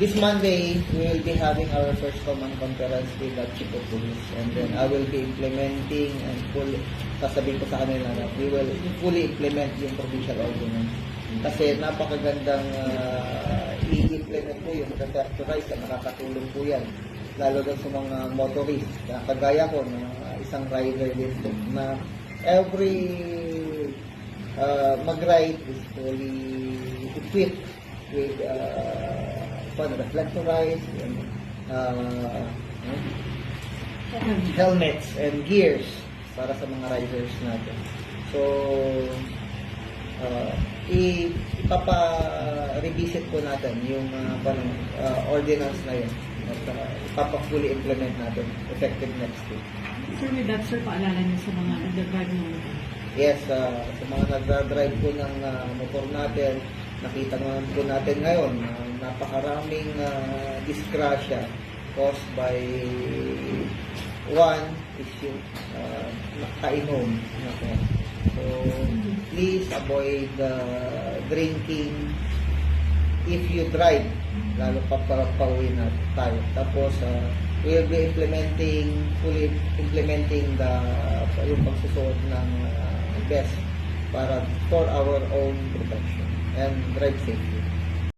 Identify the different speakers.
Speaker 1: this Monday, we will be having our first command conference with the Chief of Police. And then I will be implementing and full, sasabihin ko sa kanila na we will fully implement yung provincial ordinance. Kasi napakagandang uh, i-implement po yung repertorize na nakakatulong po yan. Lalo na sa mga motorist. Na kagaya ko na isang rider din po na every uh, mag-ride is fully equipped with uh, fun reflectorize and uh, helmets and gears para sa mga riders natin. So, uh, ipapa-revisit po natin yung uh, parang, uh, ordinance na yun at uh, ipapa-fully implement natin effective next week.
Speaker 2: Sir, with that, sir, paalala niyo sa mga nagdadrive ng.
Speaker 1: Yes, uh, sa mga nagdadrive po ng uh, motor natin, nakita naman po natin ngayon, uh, napakaraming uh, disgrasya caused by one is yung uh, nakainom. Nako. So, please avoid uh, drinking if you drive, lalo pa pa pauwi na tayo. Tapos, uh, we'll be implementing, fully implementing the, yung pagsusuot ng uh, vest para for our own and drive safely.